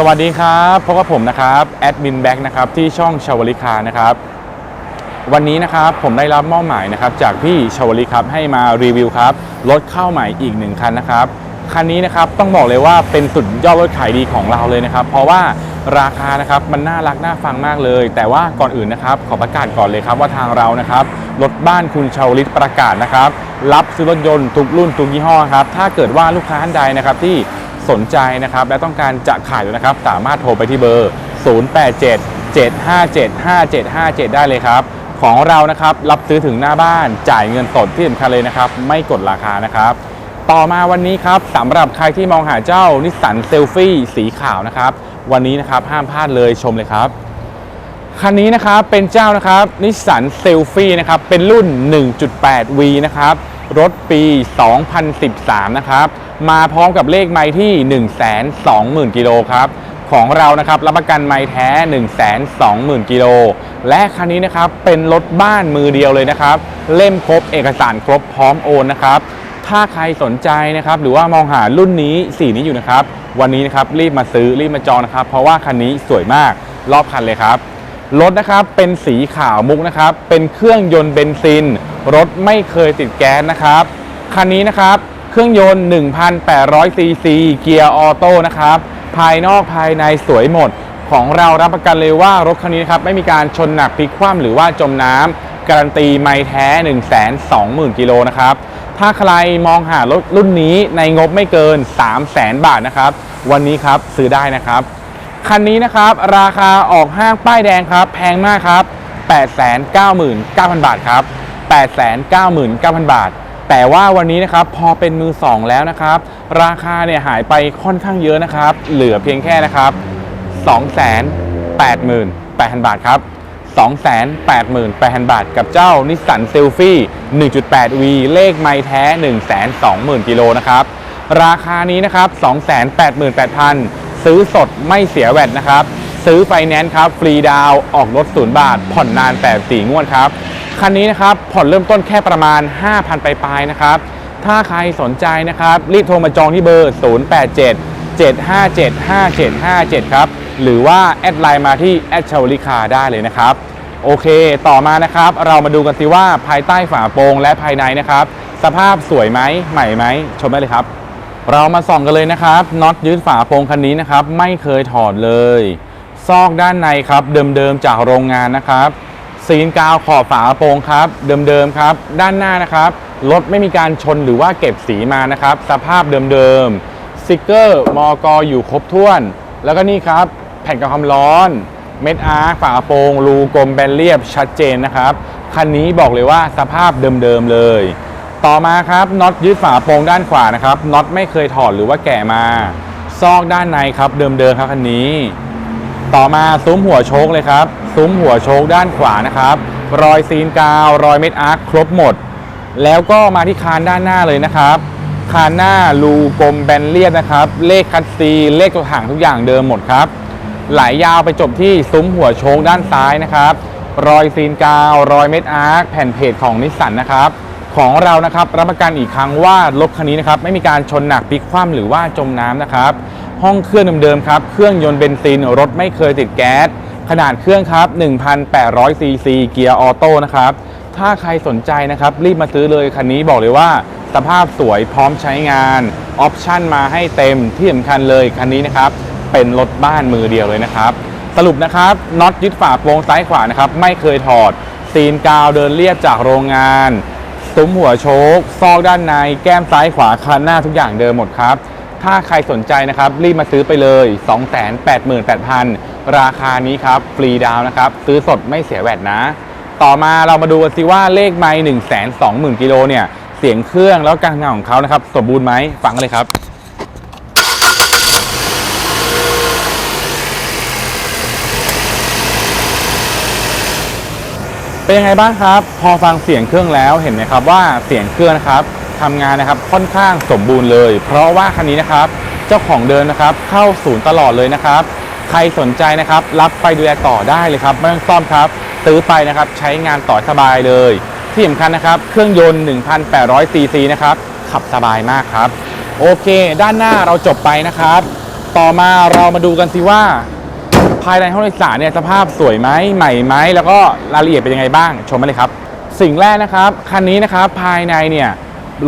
สวัสดีครับพบกับผมนะครับแอดมินแบ็กนะครับที่ช่องชาวลิคานะครับวันนี้นะครับผมได้รับมอบหมายนะครับจากพี่ชาวลิครับให้มารีวิวครับรถเข้าใหม่อีกหนึ่งคันนะครับคันนี้นะครับต้องบอกเลยว่าเป็นสุดยอดรถขายดีของเราเลยนะครับ เพราะว่าราคานะครับมันน่ารักน่าฟังมากเลย แต่ว่าก่อนอื่นนะครับขอประกาศก่อนเลยครับว่าทางเรานะครับรถบ้านคุณชาวลิตประกาศนะครับรับซื้อรถยนต์ทุกรุ่นทุกยี่ห้อครับถ้าเกิดว่าลูกค้าท่านใดนะครับที่ สนใจนะครับ และต้องการจะขายอยู่นะครับ สามารถโทรไปที่เบอร์ 087 757 5757 ได้เลยครับ ของเรานะครับรับซื้อถึงหน้าบ้านจ่ายเงินสดที่สำคัญเลยนะครับ ไม่กดราคานะครับ ต่อมาวันนี้ครับสำหรับใครที่มองหาเจ้านิสสันเซลฟี่สีขาวนะครับ วันนี้นะครับห้ามพลาดเลยชมเลยครับคันนี้นะครับเป็นเจ้านะครับนิสสันเซลฟี่นะครับเป็นรุ่น 1.8V นะครับ รถปี 2013 นะครับ มาพร้อมกับเลขไม้ที่ 120,000 กิโลครับของเรานะครับรับประกันไม้แท้ 120,000 กิโล และคันนี้นะครับเป็นรถบ้านมือเดียวเลยนะครับ เล่มครบเอกสารครบพร้อมโอนนะครับ ถ้าใครสนใจนะครับหรือว่ามองหารุ่นนี้สีนี้อยู่นะครับ วันนี้นะครับรีบมาซื้อรีบมาจองนะครับ เพราะว่าคันนี้สวยมากรอบคันเลยครับรถนะครับเป็นสีขาวมุกนะครับเป็นเครื่องยนต์เบนซิน รถไม่เคยติดแก๊สนะครับ คันนี้นะครับเครื่องยนต์ 1,800ซีซีเกียร์ออโต้นะครับ ภายนอกภายในสวยหมด ของเรารับประกันเลยว่ารถคันนี้นะครับไม่มีการชนหนักพลิกคว่ำหรือว่าจมน้ำการันตีไม่แท้ 120,000กิโลนะครับถ้าใครมองหารถรุ่นนี้ในงบไม่เกิน 300,000บาทนะครับ วันนี้ครับซื้อได้นะครับ คันนี้นะครับราคาออกห้างป้ายแดงครับ แพงมากครับ 899,000 บาทครับ 899,000 บาท แต่ว่าวันนี้นะครับพอเป็นมือ 2 แล้วนะครับ ราคาเนี่ยหายไปค่อนข้างเยอะนะครับ เหลือเพียงแค่นะครับ 288,000 บาทครับ288,000 บาท กับเจ้านิสสันเซลฟี่ 1.8V เลขไม้แท้ 120,000 กิโลนะครับ ราคานี้นะครับ 288,000 ซื้อสดไม่เสียแวดนะครับ ซื้อไฟแนนซ์ครับฟรีดาวออกรถศูนย์บาท ผ่อนนานแต่สี่งวดครับคันนี้นะครับผ่อนเริ่มต้นแค่ประมาณ 5,000ปลายๆนะครับถ้าใครสนใจนะครับรีบโทรมาจองที่เบอร์ 087 757 5757 ครับ หรือว่าแอดไลน์มาที่แอดชาวลิคาได้เลยนะครับ โอเค ต่อมานะครับ เรามาดูกันสิว่าภายใต้ฝาโปรงและภายในนะครับ สภาพสวยไหมใหม่ไหม ชมได้เลยครับ เรามาส่องกันเลยนะครับน็อตยืดฝาโปรงคันนี้นะครับ ไม่เคยถอดเลย ซอกด้านในครับ เดิมๆจากโรงงานนะครับซีนกาวขอบฝาโปรงครับ เดิมๆครับ ด้านหน้านะครับรถไม่มีการชนหรือว่าเก็บสีมานะครับ สภาพเดิมๆสติกเกอร์มอกอยู่ครบถ้วน แล้วก็นี่ครับ แผ่นกันความร้อน เม็ดอาร์ฝาโปรงรูกลมแบนเรียบชัดเจนนะครับคันนี้บอกเลยว่าสภาพเดิมๆเลย ต่อมาครับน็อตยึดฝาโปรงด้านขวานะครับน็อตไม่เคยถอดหรือว่าแกะมา ซอกด้านในครับเดิมๆครับคันนี้ ต่อมาซุ้มหัวโชคเลยครับ ซุ้มหัวโชคด้านขวานะครับ รอยซีนกาว รอยเม็ดอาร์คครบหมด แล้วก็มาที่คานด้านหน้าเลยนะครับคานหน้ารูกลมแบนเรียบนะครับ เลขคัดซีเลขตัวถังทุกอย่างเดิมหมดครับไหลยาวไปจบที่ซุ้มหัวโชคด้านซ้ายนะครับ รอยซีนกาว รอยเม็ดอาร์คแผ่นเพจของนิสสันนะครับของเรานะครับรับประกันอีกครั้งว่ารถคันนี้นะครับไม่มีการชนหนักพลิกคว่ำหรือว่าจมน้ำนะครับ ห้องเครื่องเดิมๆครับ เครื่องยนต์เบนซินรถไม่เคยติดแก๊ส ขนาดเครื่องครับ 1,800 ซีซี เกียร์ออโต้นะครับ ถ้าใครสนใจนะครับ รีบมาซื้อเลยคันนี้บอกเลยว่า สภาพสวยพร้อมใช้งาน ออปชั่นมาให้เต็มที่สำคัญเลยคันนี้นะครับ เป็นรถบ้านมือเดียวเลยนะครับ สรุปนะครับน็อตยึดฝาโปรงซ้ายขวานะครับไม่เคยถอดซีนกาวเดินเรียบจากโรงงาน ซุ้มหัวโชคซอกด้านในแก้มซ้ายขวาคันหน้าทุกอย่างเดิมหมดครับ ถ้าใครสนใจนะครับ รีบมาซื้อไปเลย 288,000 ราคานี้ครับ ฟรีดาวนะครับ ซื้อสดไม่เสียแวดนะ ต่อมาเรามาดูกันสิว่าเลขไม้120,000กิโลเนี่ย เสียงเครื่องแล้วการทำงานของเขานะครับ สมบูรณ์ไหมฟังเลยครับเป็นยังไงบ้างครับ พอฟังเสียงเครื่องแล้วเห็นไหมครับว่าเสียงเครื่องนะครับ ทำงานนะครับค่อนข้างสมบูรณ์เลย เพราะว่าคันนี้นะครับเจ้าของเดิมนะครับเข้าศูนย์ตลอดเลยนะครับ ใครสนใจนะครับ รับไปดูแลต่อได้เลยครับไม่ต้องซ่อมครับซื้อไปนะครับใช้งานต่อสบายเลย ที่สำคัญนะครับ เครื่องยนต์ 1,800ซีซีนะครับ ขับสบายมากครับ โอเค ด้านหน้าเราจบไปนะครับ ต่อมาเรามาดูกันสิว่า ภายในห้องโดยสารเนี่ยสภาพสวยไหมใหม่ไหมแล้วก็รายละเอียดเป็นยังไงบ้าง ชมมาเลยครับ สิ่งแรกนะครับ คันนี้นะครับภายในเนี่ย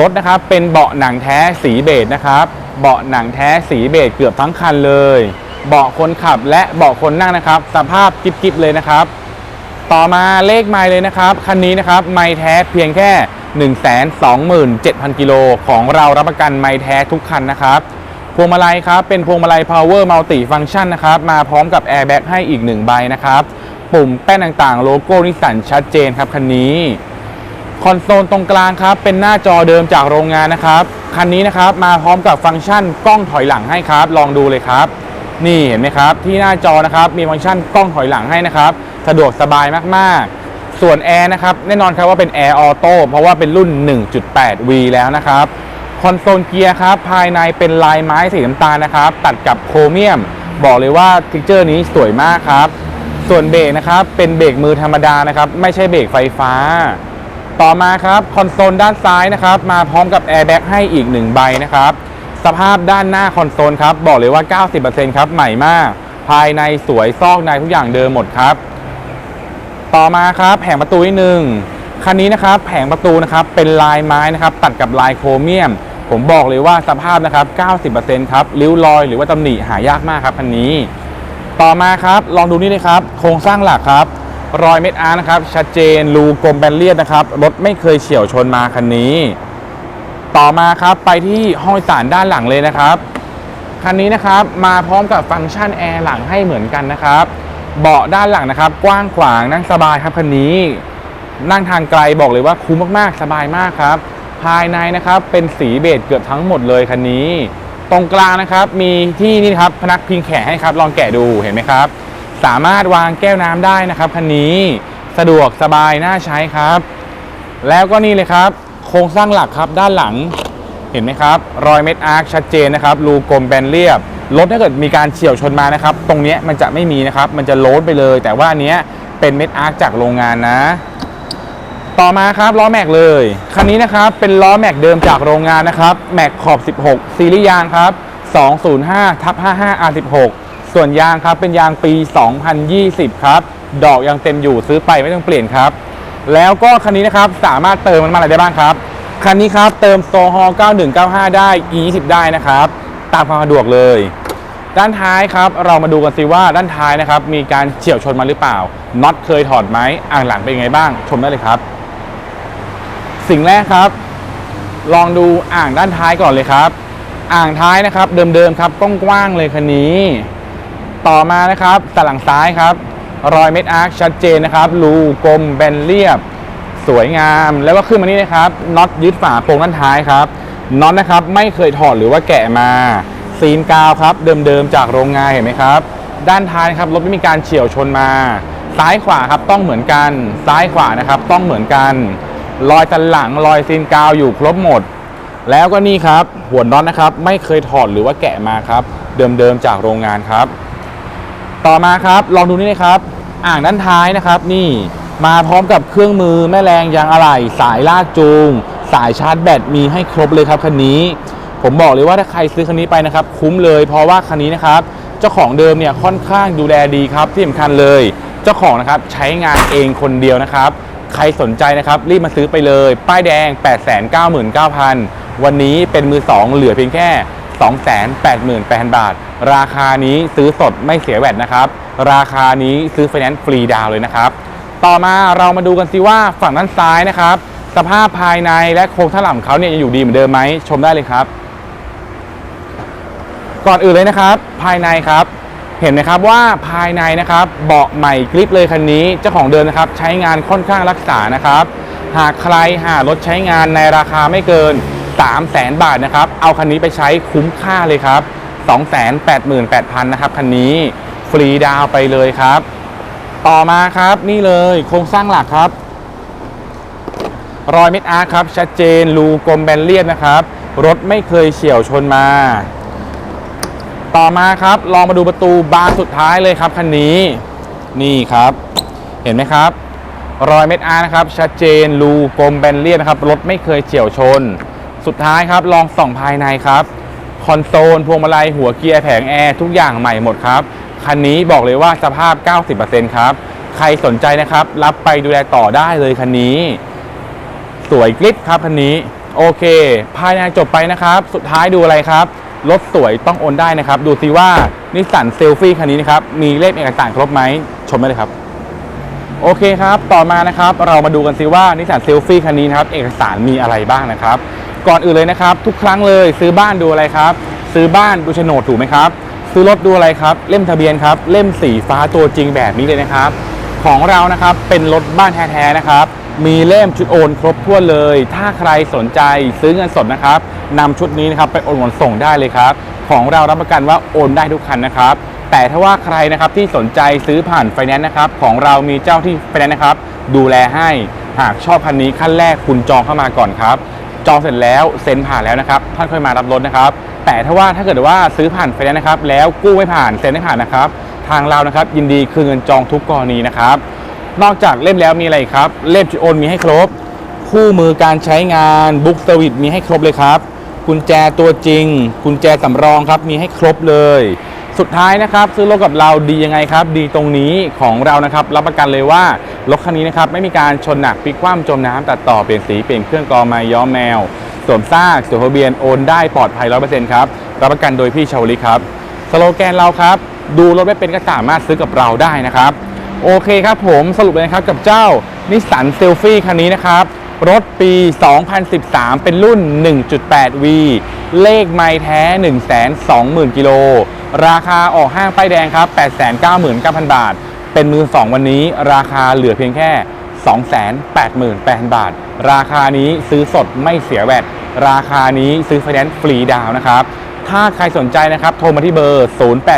รถนะครับเป็นเบาะหนังแท้สีเบจนะครับ เบาะหนังแท้สีเบจเกือบทั้งคันเลย เบาะคนขับและเบาะคนนั่งนะครับ สภาพกิ๊บๆเลยนะครับ ต่อมาเลขไมล์เลยนะครับ คันนี้นะครับไมล์แท้เพียงแค่ 127,000 กิโลของเรารับประกันไมล์แท้ทุกคันนะครับ พวงมาลัยครับเป็นพวงมาลัย power multi function นะครับมาพร้อมกับ airbag ให้อีก1ใบนะครับ ปุ่มแป้นต่างๆ โลโก้นิสสันชัดเจนครับคันนี้ คอนโซลตรงกลางครับ เป็นหน้าจอเดิมจากโรงงานนะครับ คันนี้นะครับมาพร้อมกับฟังก์ชันกล้องถอยหลังให้ครับ ลองดูเลยครับ นี่เห็นไหมครับ ที่หน้าจอนะครับมีฟังก์ชันกล้องถอยหลังให้นะครับ สะดวกสบายมากๆ ส่วนแอร์นะครับแน่นอนครับว่าเป็นแอร์ออโต้เพราะว่าเป็นรุ่น 1.8V แล้วนะครับคอนโซลเกียร์ครับภายในเป็นลายไม้สีน้ำตาลนะครับ ตัดกับโครเมียม บอกเลยว่าทิกเจอร์นี้สวยมากครับ ส่วนเบรกนะครับเป็นเบรกมือธรรมดานะครับ ไม่ใช่เบรกไฟฟ้า ต่อมาครับคอนโซลด้านซ้ายนะครับมาพร้อมกับแอร์แบ็กให้อีก 1 ใบนะครับสภาพด้านหน้าคอนโซลครับบอกเลยว่า 90%ครับใหม่มาก ภายในสวยซอกในทุกอย่างเดิมหมดครับ ต่อมาครับแผงประตูนิดนึงคันนี้นะครับแผงประตูนะครับเป็นลายไม้นะครับตัดกับลายโครเมียม ผมบอกเลยว่าสภาพนะครับ 90%ครับริ้วรอยหรือว่าตำหนิหายากมากครับคันนี้ ต่อมาครับลองดูนี่เลยครับ โครงสร้างหลักครับ รอยเม็ดอาร์นะครับ ชัดเจนรูกลมแบนเลียดนะครับ รถไม่เคยเฉี่ยวชนมาคันนี้ ต่อมาครับไปที่ห้องโดยสารด้านหลังเลยนะครับ คันนี้นะครับมาพร้อมกับฟังก์ชันแอร์หลังให้เหมือนกันนะครับ เบาะด้านหลังนะครับ กว้างขวางนั่งสบายครับคันนี้ นั่งทางไกลบอกเลยว่าคุ้มมากๆ สบายมากครับ ภายในนะครับเป็นสีเบจเกือบทั้งหมดเลยคันนี้ ตรงกลางนะครับมีที่นี่ครับพนักพิงแขนให้ครับ ลองแกะดูเห็นไหมครับ สามารถวางแก้วน้ำได้นะครับคันนี้สะดวกสบายน่าใช้ครับ แล้วก็นี่เลยครับ โครงสร้างหลักครับด้านหลังเห็นไหมครับรอยเม็ดอาร์คชัดเจนนะครับรูกลมแบนเรียบรถถ้าเกิดมีการเฉี่ยวชนมานะครับ ตรงนี้มันจะไม่มีนะครับ มันจะโลดไปเลย แต่ว่าอันนี้เป็นเม็ดอาร์คจากโรงงานนะ ต่อมาครับล้อแม็กเลยคันนี้นะครับเป็นล้อแม็กเดิมจากโรงงานนะครับแม็กขอบ 16 ซีรีส์ยางครับ205ทับ55 R16 ส่วนยางครับเป็นยางปี 2020 ครับ ดอกยังเต็มอยู่ซื้อไปไม่ต้องเปลี่ยนครับ แล้วก็คันนี้นะครับสามารถเติมมันมาอะไรได้บ้างครับ คันนี้ครับเติมโซฮอล9195 ได้ E20 ได้นะครับ ตามความสะดวกเลย ด้านท้ายครับ เรามาดูกันสิว่าด้านท้ายนะครับ มีการเฉี่ยวชนมาหรือเปล่าน็อตเคยถอดไหมอ่างหลังเป็นยังไงบ้าง ชมได้เลยครับ สิ่งแรกครับ ลองดูอ่างด้านท้ายก่อนเลยครับ อ่างท้ายนะครับ เดิมๆครับกว้างๆเลยคันนี้ ต่อมานะครับสลังซ้ายครับ รอยเม็ดอาร์คชัดเจนนะครับรูกลมแบนเรียบ สวยงามแล้วก็ขึ้นมานี่นะครับน็อตยึดฝาโปรงด้านท้ายครับน็อตนะครับไม่เคยถอดหรือว่าแกะมาซีนกาวครับ เดิมๆจากโรงงานเห็นไหมครับ ด้านท้ายครับรถไม่มีการเฉี่ยวชนมา ซ้ายขวาครับต้องเหมือนกัน ซ้ายขวานะครับต้องเหมือนกัน รอยตันหลังรอยซีนกาวอยู่ครบหมด แล้วก็นี่ครับหัวน็อตนะครับไม่เคยถอดหรือว่าแกะมาครับ เดิมๆจากโรงงานครับ ต่อมาครับลองดูนี่นะครับ อ่างด้านท้ายนะครับ นี่มาพร้อมกับเครื่องมือแม่แรงยางอะไหล่สายลากจูง สายชาร์จแบตมีให้ครบเลยครับคันนี้ ผมบอกเลยว่าถ้าใครซื้อคันนี้ไปนะครับ คุ้มเลยเพราะว่าคันนี้นะครับ เจ้าของเดิมเนี่ยค่อนข้างดูแลดีครับที่สำคัญเลย เจ้าของนะครับใช้งานเองคนเดียวนะครับ ใครสนใจนะครับรีบมาซื้อไปเลย ป้ายแดง 899,000 วันนี้เป็นมือ 2 เหลือเพียงแค่ 288,000 บาท ราคานี้ซื้อสดไม่เสียแวดนะครับ ราคานี้ซื้อไฟแนนซ์ฟรีดาวเลยนะครับ ต่อมาเรามาดูกันสิว่าฝั่งด้านซ้ายนะครับ สภาพภายในและโครงถล่ำเขาเนี่ยยังอยู่ดีเหมือนเดิมไหมชมได้เลยครับ ก่อนอื่นเลยนะครับ ภายในครับเห็นไหมครับว่าภายในนะครับเบาะใหม่กริปเลยคันนี้เจ้าของเดิมนะครับใช้งานค่อนข้างรักษานะครับ หากใครหารถใช้งานในราคาไม่เกิน 3 0 0แสนบาทนะครับ เอาคันนี้ไปใช้คุ้มค่าเลยครับ 288,000 นะครับ คันนี้ฟรีดาวไปเลยครับ ต่อมาครับนี่เลยโครงสร้างหลักครับ รอยเม็ดอาร์ครับ ชัดเจนรูกลมแบนเลียดนะครับ รถไม่เคยเฉี่ยวชนมา ต่อมาครับ ลองมาดูประตูบานสุดท้ายเลยครับคันนี้ นี่ครับ เห็นไหมครับรอยเม็ดอาร์นะครับ ชัดเจนรูกลมแบนเลียดนะครับ รถไม่เคยเฉี่ยวชน สุดท้ายครับ ลองส่องภายในครับ คอนโซล พวงมาลัย หัวเกียร์ แผงแอร์ ทุกอย่างใหม่หมดครับ คันนี้บอกเลยว่าสภาพ 90%ครับ ใครสนใจนะครับ รับไปดูแลต่อได้เลยคันนี้ สวยกริบครับคันนี้ โอเค ภายในจบไปนะครับ สุดท้ายดูอะไรครับรถสวยต้องโอนได้นะครับ ดูซิว่านิสสันเซลฟี่คันนี้นะครับ มีเลขเอกสารครบไหม ชมได้เลยครับ โอเคครับ ต่อมานะครับ เรามาดูกันซิว่านิสสันเซลฟี่คันนี้นะครับ เอกสารมีอะไรบ้างนะครับ ก่อนอื่นเลยนะครับ ทุกครั้งเลยซื้อบ้านดูอะไรครับ ซื้อบ้านดูโฉนดถูกไหมครับ ซื้อรถดูอะไรครับ เล่มทะเบียนครับ เล่มสีฟ้าตัวจริงแบบนี้เลยนะครับ ของเรานะครับเป็นรถบ้านแท้ๆนะครับ มีเล่มชุดโอนครบถ้วเลย ถ้าใครสนใจซื้อเงินสดนะครับนำชุดนี้นะครับไปโอนขนส่งได้เลยครับ ของเรารับประกันว่าโอนได้ทุกคันนะครับ แต่ถ้าว่าใครนะครับที่สนใจซื้อผ่านไฟแนนซ์นะครับ ของเรามีเจ้าที่ไฟแนนซ์นะครับ ดูแลให้หากชอบคันนี้ขั้นแรกคุณจองเข้ามาก่อนครับ จองเสร็จแล้วเซ็นผ่านแล้วนะครับท่านค่อยมารับรถนะครับ แต่ถ้าว่าถ้าเกิดว่าซื้อผ่านไฟแนนซ์นะครับ แล้วกู้ไม่ผ่านเซ็นไม่ผ่านนะครับ ทางเรานะครับ ยินดีคืนเงินจองทุกกรณีนะครับ นอกจากเล่มแล้วมีอะไรครับเล่มจุดโอนมีให้ครบ คู่มือการใช้งานบุ๊กเซอร์วิสมีให้ครบเลยครับกุญแจตัวจริง กุญแจสำรองครับมีให้ครบเลย สุดท้ายนะครับซื้อรถกับเราดียังไงครับ ดีตรงนี้ของเรานะครับ รับประกันเลยว่ารถคันนี้นะครับไม่มีการชนหนักพลิกคว่ำจมน้ำตัดต่อเปลี่ยนสีเปลี่ยนเครื่องกรองไม้ย้อมแมวสวมซากสวมทะเบียนโอนได้ปลอดภัย100%ครับรับประกันโดยพี่ชาวลิครับสโลแกนเราครับ ดูรถไม่เป็นก็สามารถซื้อกับเราได้นะครับ โอเคครับผมสรุปเลยนะครับกับเจ้านิสสันเซลฟี่คันนี้นะครับรถปี 2013 เป็นรุ่น 1.8V เลขไมล์แท้ 120,000 กิโล ราคาออกห้างป้ายแดงครับ899,000 บาท เป็นมือ 2 วันนี้ ราคาเหลือเพียงแค่ 288,000 บาท ราคานี้ซื้อสดไม่เสียแวดราคานี้ซื้อไฟแนนซ์ฟรีดาวนะครับ ถ้าใครสนใจนะครับ โทรมาที่เบอร์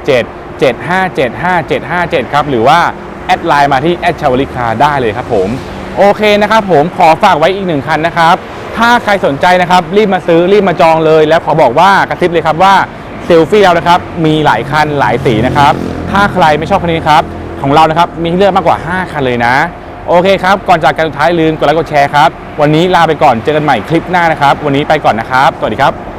087 757 5757 ครับ หรือว่า แอดไลน์มาที่แอดชาวลิคาได้เลยครับผม โอเคนะครับผมขอฝากไว้อีกหนึ่งคันนะครับ ถ้าใครสนใจนะครับ รีบมาซื้อรีบมาจองเลย แล้วขอบอกว่ากระซิบเลยครับว่า ซลฟี่เรานะครับ มีหลายคันหลายสีนะครับ ถ้าใครไม่ชอบคันนี้ครับ ของเรานะครับ มีให้เลือกมากกว่า 5 คันเลยนะ โอเคครับ ก่อนจากกันสุดท้ายลืมกดไลค์กดแชร์ครับ วันนี้ลาไปก่อน เจอกันใหม่คลิปหน้านะครับ วันนี้ไปก่อนนะครับ สวัสดีครับ